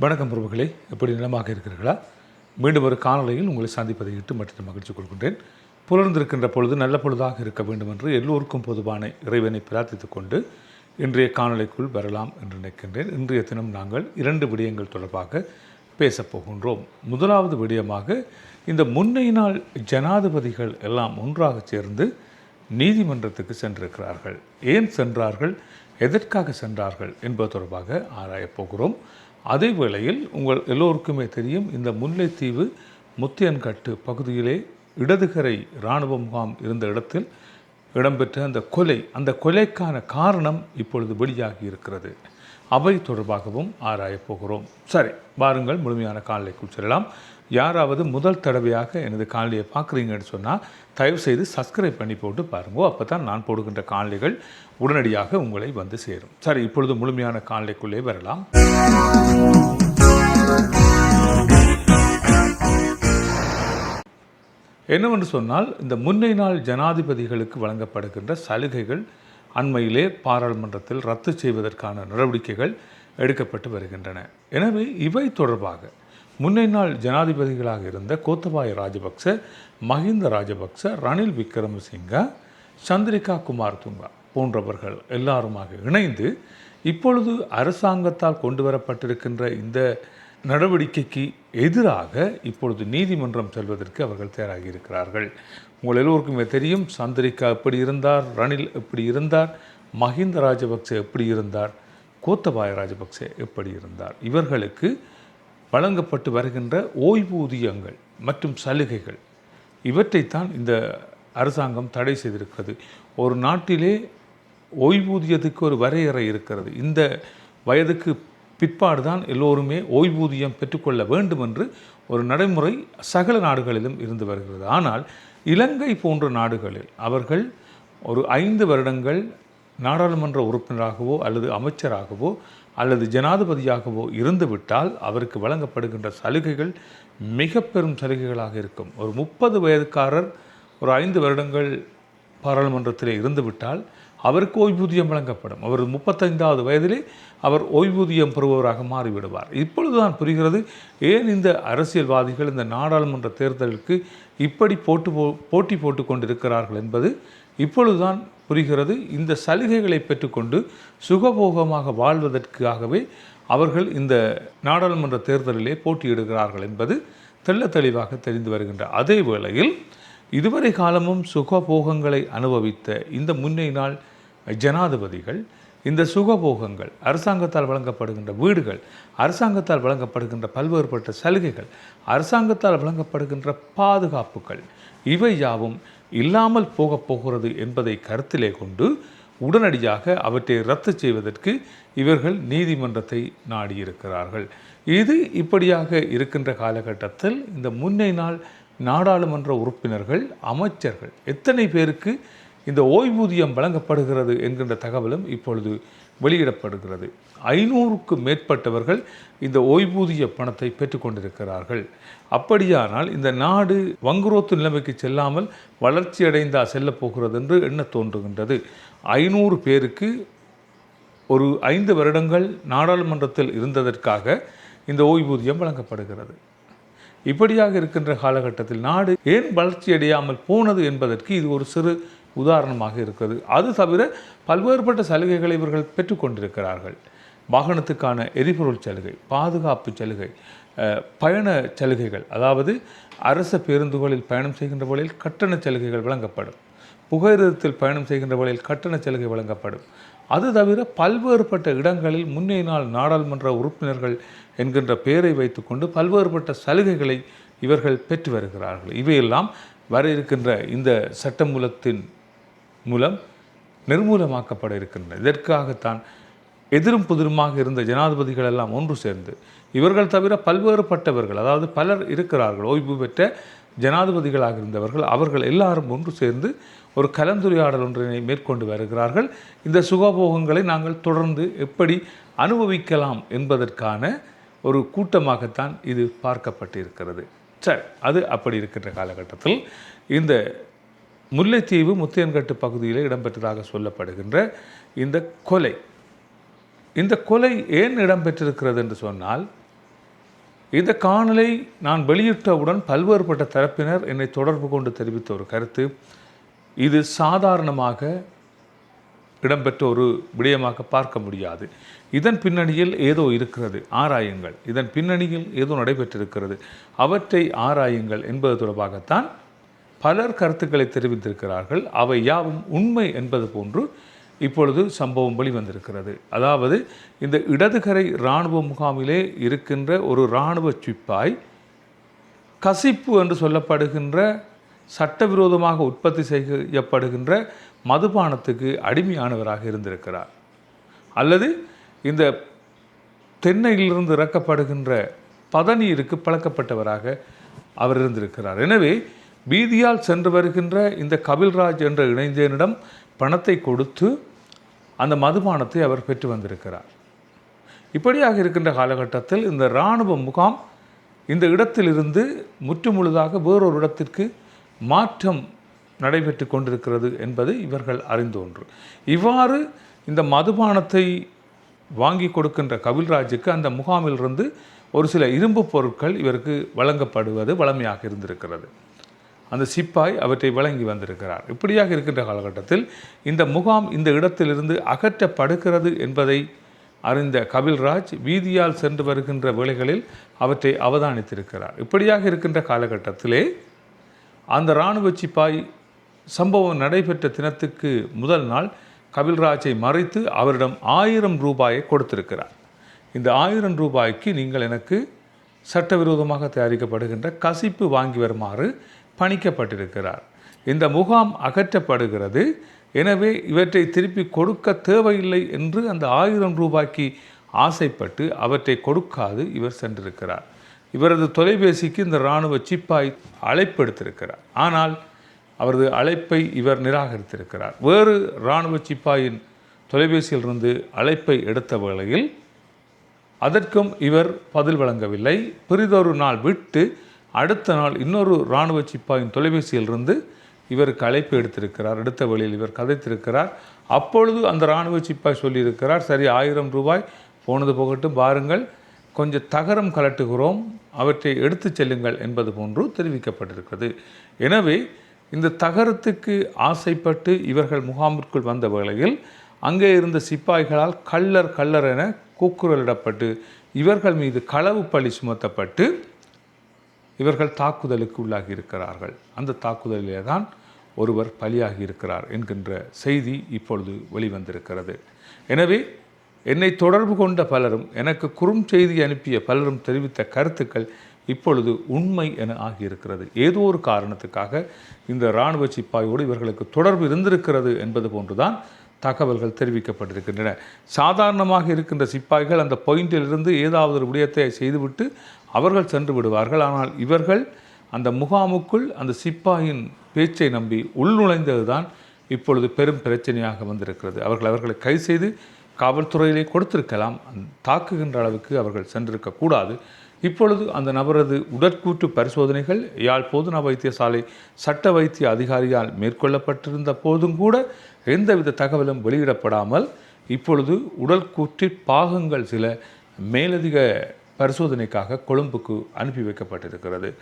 வணக்கம் பிரபுகளே எப்படி நிலமாக இருக்கிறீர்களா? மீண்டும் ஒரு காணொளியில் உங்களை சந்திப்பதை இட்டு மற்ற மகிழ்ச்சி கொள்கின்றேன். புலர்ந்திருக்கின்ற பொழுது நல்ல பொழுதாக இருக்க வேண்டும் என்று எல்லோருக்கும் பொதுவான இறைவனை பிரார்த்தித்துக் கொண்டு இன்றைய காணொலைக்குள் வரலாம் என்று நினைக்கின்றேன். இன்றைய தினம் நாங்கள் இரண்டு விடயங்கள் தொடர்பாக பேசப் போகின்றோம். முதலாவது விடயமாக இந்த முன்னை நாள் ஜனாதிபதிகள் எல்லாம் ஒன்றாக சேர்ந்து நீதிமன்றத்துக்கு சென்றிருக்கிறார்கள். ஏன் சென்றார்கள்? எதற்காக சென்றார்கள் என்பது தொடர்பாக ஆராயப் போகிறோம். அதே வேளையில் உங்கள் எல்லோருக்குமே தெரியும் இந்த முல்லைத்தீவு முத்தியன்கட்டு பகுதியிலே இடதுகரை இராணுவ முகாம் இருந்த இடத்தில் இடம்பெற்ற அந்த கொலை அந்த கொலைக்கான காரணம் இப்பொழுது வெளியாகி இருக்கிறது. அவை தொடர்பாகவும் ஆராயப் போகிறோம். சரி வாருங்கள் முழுமையான காலைக்குள் செல்லலாம். யாராவது முதல் தடவையாக எனது காணொலியை பார்க்குறீங்கன்னு சொன்னால் தயவுசெய்து சப்ஸ்கிரைப் பண்ணி போட்டு பாருங்க. அப்போ தான் நான் போடுகின்ற காணொலிகள் உடனடியாக உங்களை வந்து சேரும். சரி இப்பொழுது முழுமையான காணொலிக்குள்ளே வரலாம். என்னவென்று சொன்னால் இந்த முன்னை நாள் ஜனாதிபதிகளுக்கு வழங்கப்படுகின்ற சலுகைகள் அண்மையிலே பாராளுமன்றத்தில் ரத்து செய்வதற்கான நடவடிக்கைகள் எடுக்கப்பட்டு வருகின்றன. எனவே இவை தொடர்பாக முன்னை நாள் ஜனாதிபதிகளாக இருந்த கோத்தபாய ராஜபக்ச மஹிந்த ராஜபக்ச ரணில் விக்ரமசிங்க சந்திரிகா குமார் துங்கா போன்றவர்கள் எல்லாருமாக இணைந்து இப்பொழுது அரசாங்கத்தால் கொண்டு வரப்பட்டிருக்கின்ற இந்த நடவடிக்கைக்கு எதிராக இப்பொழுது நீதிமன்றம் செல்வதற்கு அவர்கள் தயாராகி இருக்கிறார்கள். உங்கள் எல்லோருக்குமே தெரியும் சந்திரிகா எப்படி இருந்தார் ரணில் எப்படி இருந்தார் மஹிந்த ராஜபக்சே எப்படி இருந்தார் கோத்தபாய ராஜபக்சே எப்படி இருந்தார்? இவர்களுக்கு வழங்கப்பட்டு வருகின்ற ஓய்வூதியங்கள் மற்றும் சலுகைகள் இவற்றைத்தான் இந்த அரசாங்கம் தடை செய்திருக்கிறது. ஒரு நாட்டிலே ஓய்வூதியத்துக்கு ஒரு வரையறை இருக்கிறது. இந்த வயதுக்கு பிற்பாடு தான் எல்லோருமே ஓய்வூதியம் பெற்றுக்கொள்ள வேண்டும் என்று ஒரு நடைமுறை சகல நாடுகளிலும் இருந்து வருகிறது. ஆனால் இலங்கை போன்ற நாடுகளில் அவர்கள் ஒரு ஐந்து வருடங்கள் நாடாளுமன்ற உறுப்பினராகவோ அல்லது அமைச்சராகவோ அல்லது ஜனாதிபதியாகவோ இருந்துவிட்டால் அவருக்கு வழங்கப்படுகின்ற சலுகைகள் மிக பெரும் சலுகைகளாக இருக்கும். ஒரு முப்பது வயதுக்காரர் ஒரு ஐந்து வருடங்கள் பாராளுமன்றத்திலே இருந்துவிட்டால் அவருக்கு ஓய்வூதியம் வழங்கப்படும். அவர் முப்பத்தைந்தாவது வயதிலே அவர் ஓய்வூதியம் பெறுபவராக மாறிவிடுவார். இப்பொழுதுதான் புரிகிறது ஏன் இந்த அரசியல்வாதிகள் இந்த நாடாளுமன்ற தேர்தலுக்கு இப்படி போட்டு போ போட்டி போட்டு கொண்டிருக்கிறார்கள் என்பது இப்பொழுதுதான் புரிகிறது இந்த சலுகைகளை பெற்றுக்கொண்டு சுகபோகமாக வாழ்வதற்காகவே அவர்கள் இந்த நாடாளுமன்ற தேர்தலிலே போட்டியிடுகிறார்கள் என்பது தெள்ள தெளிவாக தெரிந்து வருகின்ற அதே வேளையில் இதுவரை காலமும் சுகபோகங்களை அனுபவித்த இந்த முன்னை நாள் ஜனாதிபதிகள் இந்த சுகபோகங்கள் அரசாங்கத்தால் வழங்கப்படுகின்ற வீடுகள் அரசாங்கத்தால் வழங்கப்படுகின்ற பல்வேறுபட்ட சலுகைகள் அரசாங்கத்தால் வழங்கப்படுகின்ற பாதுகாப்புகள் இவை யாவும் இல்லாமல் போகப் போகிறது என்பதை கருத்திலே கொண்டு உடனடியாக அவற்றை ரத்து செய்வதற்கு இவர்கள் நீதிமன்றத்தை நாடியிருக்கிறார்கள். இது இப்படியாக இருக்கின்ற காலகட்டத்தில் இந்த முன்னை நாள் நாடாளுமன்ற உறுப்பினர்கள் அமைச்சர்கள் எத்தனை பேருக்கு இந்த ஓய்வூதியம் வழங்கப்படுகிறது என்கின்ற தகவலும் இப்பொழுது வெளியிடப்படுகிறது. ஐநூறுக்கு மேற்பட்டவர்கள் இந்த ஓய்வூதிய பணத்தை பெற்றுக்கொண்டிருக்கிறார்கள் அப்படியானால் இந்த நாடு வங்குரோத்து நிலைமைக்கு செல்லாமல் வளர்ச்சியடைந்தா செல்லப்போகிறது என்று எண்ண தோன்றுகின்றது. ஐநூறு பேருக்கு ஒரு ஐந்து வருடங்கள் நாடாளுமன்றத்தில் இருந்ததற்காக இந்த ஓய்வூதியம் வழங்கப்படுகிறது. இப்படியாக இருக்கின்ற காலகட்டத்தில் நாடு ஏன் வளர்ச்சியடையாமல் போனது என்பதற்கு இது ஒரு சிறு உதாரணமாக இருக்கிறது. அது தவிர பல்வேறுபட்ட சலுகைகளை இவர்கள் பெற்றுக்கொண்டிருக்கிறார்கள் வாகனத்துக்கான எரிபொருள் சலுகை பாதுகாப்பு சலுகை பயண சலுகைகள் அதாவது அரச பேருந்துகளில் பயணம் செய்கின்ற வழியில் கட்டண சலுகைகள் வழங்கப்படும். புகையிரதத்தில் பயணம் செய்கின்ற வழியில் கட்டண சலுகை வழங்கப்படும். அது தவிர பல்வேறுபட்ட இடங்களில் முன்னே நாள் நாடாளுமன்ற உறுப்பினர்கள் என்கின்ற பெயரை வைத்துக்கொண்டு பல்வேறுபட்ட சலுகைகளை இவர்கள் பெற்று வருகிறார்கள். இவையெல்லாம் வர இருக்கின்ற இந்த சட்டமூலத்தின் மூலம் நிர்மூலமாக்கப்பட இருக்கின்றன. இதற்காகத்தான் எதிரும் புதிருமாக இருந்த ஜனாதிபதிகள் எல்லாம் ஒன்று சேர்ந்து இவர்கள் தவிர பல்வேறுபட்டவர்கள் அதாவது பலர் இருக்கிறார்கள் ஓய்வு பெற்ற ஜனாதிபதிகளாக இருந்தவர்கள் அவர்கள் எல்லாரும் ஒன்று சேர்ந்து ஒரு கலந்துரையாடல் ஒன்றினை மேற்கொண்டு வருகிறார்கள். இந்த சுகபோகங்களை நாங்கள் தொடர்ந்து எப்படி அனுபவிக்கலாம் என்பதற்கான ஒரு கூட்டமாகத்தான் இது பார்க்கப்பட்டிருக்கிறது. சரி அது அப்படி இருக்கின்ற காலகட்டத்தில் இந்த முல்லைத்தீவு முத்தியன்கட்டு பகுதியில் இடம்பெற்றதாக சொல்லப்படுகின்ற இந்த கொலை. இந்த கொலை ஏன் இடம்பெற்றிருக்கிறது என்று சொன்னால் இந்த காணலை நான் வெளியிட்டவுடன் பல்வேறுபட்ட தரப்பினர் என்னை தொடர்பு கொண்டு தெரிவித்த ஒரு கருத்து. இது சாதாரணமாக இடம்பெற்ற ஒரு விடயமாக பார்க்க முடியாது. இதன் பின்னணியில் ஏதோ இருக்கிறது ஆராயுங்கள். இதன் பின்னணியில் ஏதோ நடைபெற்றிருக்கிறது. அவற்றை ஆராயுங்கள் என்பது தொடர்பாகத்தான் பலர் கருத்துக்களை தெரிவித்திருக்கிறார்கள். அவை யாவும் உண்மை என்பது போன்று இப்பொழுது சம்பவம் வெளிவந்திருக்கிறது. அதாவது இந்த இடதுகரை இராணுவ முகாமிலே இருக்கின்ற ஒரு இராணுவ சிப்பாய் கசிப்பு என்று சொல்லப்படுகின்ற சட்டவிரோதமாக உற்பத்தி செய்யப்படுகின்ற மதுபானத்துக்கு அடிமையானவராக இருந்திருக்கிறார். அல்லது இந்த தென்னையிலிருந்து இறக்கப்படுகின்ற பதநீருக்கு பழக்கப்பட்டவராக அவர் இருந்திருக்கிறார். எனவே வீதியால் சென்று வருகின்ற இந்த கபில்ராஜ் என்ற இணைந்தனிடம் பணத்தை கொடுத்து அந்த மதுபானத்தை அவர் பெற்று வந்திருக்கிறார். இப்படியாக இருக்கின்ற காலகட்டத்தில் இந்த இராணுவ முகாம் இந்த இடத்திலிருந்து முற்றுமுழுதாக வேறொரு இடத்திற்கு மாற்றம் நடைபெற்று கொண்டிருக்கிறது என்பது இவர்கள் அறிந்த ஒன்று. இவ்வாறு இந்த மதுபானத்தை வாங்கி கொடுக்கின்ற கபில்ராஜுக்கு அந்த முகாமிலிருந்து ஒரு சில இரும்பு பொருட்கள் இவருக்கு வழங்கப்படுவது வளமையாக இருந்திருக்கிறது. அந்த சிப்பாய் அவற்றை வழங்கி வந்திருக்கிறார். இப்படியாக இருக்கின்ற காலகட்டத்தில் இந்த முகாம் இந்த இடத்திலிருந்து அகற்றப்படுகிறது என்பதை அறிந்த கபில்ராஜ் வீதியால் சென்று வருகின்ற வேளைகளில் அவற்றை அவதானித்திருக்கிறார். இப்படியாக இருக்கின்ற காலகட்டத்திலே அந்த இராணுவ சிப்பாய் சம்பவம் நடைபெற்ற தினத்துக்கு முதல் நாள் கபில்ராஜை மறைத்து அவரிடம் ஆயிரம் ரூபாயை கொடுத்திருக்கிறார். இந்த ஆயிரம் ரூபாய்க்கு நீங்கள் எனக்கு சட்டவிரோதமாக தயாரிக்கப்படுகின்ற கசிப்பு வாங்கி வருமாறு பணிக்கப்பட்டிருக்கிறார். இந்த முகாம் அகற்றப்படுகிறது. எனவே இவற்றை திருப்பி கொடுக்க தேவையில்லை என்று அந்த ஆயிரம் ரூபாய்க்கு ஆசைப்பட்டு அவற்றை கொடுக்காது இவர் சென்றிருக்கிறார். இவரது தொலைபேசிக்கு இந்த இராணுவ சிப்பாய் அழைப்பு எடுத்திருக்கிறார் ஆனால் அவரது அழைப்பை இவர் நிராகரித்திருக்கிறார். வேறு இராணுவ சிப்பாயின் தொலைபேசியிலிருந்து அழைப்பை எடுத்த வேளையில் அதற்கும் இவர் பதில் வழங்கவில்லை. பிறிதொரு நாள் விட்டு அடுத்த நாள் இன்னொரு இராணுவ சிப்பாயின் தொலைபேசியிலிருந்து இவருக்கு அழைப்பு எடுத்திருக்கிறார். எடுத்த வழியில் இவர் கதைத்திருக்கிறார். அப்பொழுது அந்த இராணுவ சிப்பாய் சொல்லியிருக்கிறார் சரி ஆயிரம் ரூபாய் போனது போகட்டும் பாருங்கள். கொஞ்சம் தகரம் கலட்டுகிறோம். அவற்றை எடுத்து செல்லுங்கள் என்பது போன்று தெரிவிக்கப்பட்டிருக்கிறது. எனவே இந்த தகரத்துக்கு ஆசைப்பட்டு இவர்கள் முகாமிற்குள் வந்த வேளையில் அங்கே இருந்த சிப்பாய்களால் கள்ளர் கள்ளர் என கூக்குரலிடப்பட்டு இவர்கள் மீது களவு பழி சுமத்தப்பட்டு இவர்கள் தாக்குதலுக்கு உள்ளாகி இருக்கிறார்கள். அந்த தாக்குதலிலே தான் ஒருவர் பலியாகி இருக்கிறார் என்கின்ற செய்தி இப்பொழுது வெளிவந்திருக்கிறது. எனவே என்னை தொடர்பு கொண்ட பலரும் எனக்கு குறும் செய்தி அனுப்பிய பலரும் தெரிவித்த கருத்துக்கள் இப்பொழுது உண்மை என ஆகியிருக்கிறது. ஏதோ ஒரு காரணத்துக்காக இந்த இராணுவ சிப்பாயோடு இவர்களுக்கு தொடர்பு இருந்திருக்கிறது என்பது போன்றுதான் தகவல்கள் தெரிவிக்கப்பட்டிருக்கின்றன. சாதாரணமாக இருக்கின்ற சிப்பாய்கள் அந்த பாயிண்டிலிருந்து ஏதாவது ஒரு விடயத்தை செய்துவிட்டு அவர்கள் சென்று விடுவார்கள். ஆனால் இவர்கள் அந்த முகாமுக்குள் அந்த சிப்பாயின் பேச்சை நம்பி உள்நுழைந்தது தான் இப்பொழுது பெரும் பிரச்சனையாக வந்திருக்கிறது. அவர்கள் அவர்களை கைது செய்து காவல்துறையிலே கொடுத்திருக்கலாம். தாக்குகின்ற அளவுக்கு அவர்கள் சென்றிருக்கக்கூடாது. இப்பொழுது அந்த நபரது உடற்கூற்று பரிசோதனைகள் யாழ் போதுனா வைத்தியசாலை சட்ட வைத்திய அதிகாரியால் மேற்கொள்ளப்பட்டிருந்த போதும் கூட எந்தவித தகவலும் வெளியிடப்படாமல் இப்பொழுது உடல் பாகங்கள் சில மேலதிக பரிசோதனைக்காக கொழும்புக்கு அனுப்பி வைக்கப்பட்டிருக்கிறது.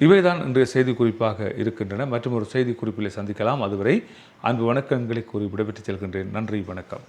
இவைதான் இன்றைய செய்தி குறிப்பாக இருக்கின்றன. மற்றும் ஒரு செய்தி குறிப்பில் சந்திக்கலாம். அதுவரை அன்பு வணக்கங்களை கூறி விடைபெற்று செல்கின்றேன். நன்றி வணக்கம்.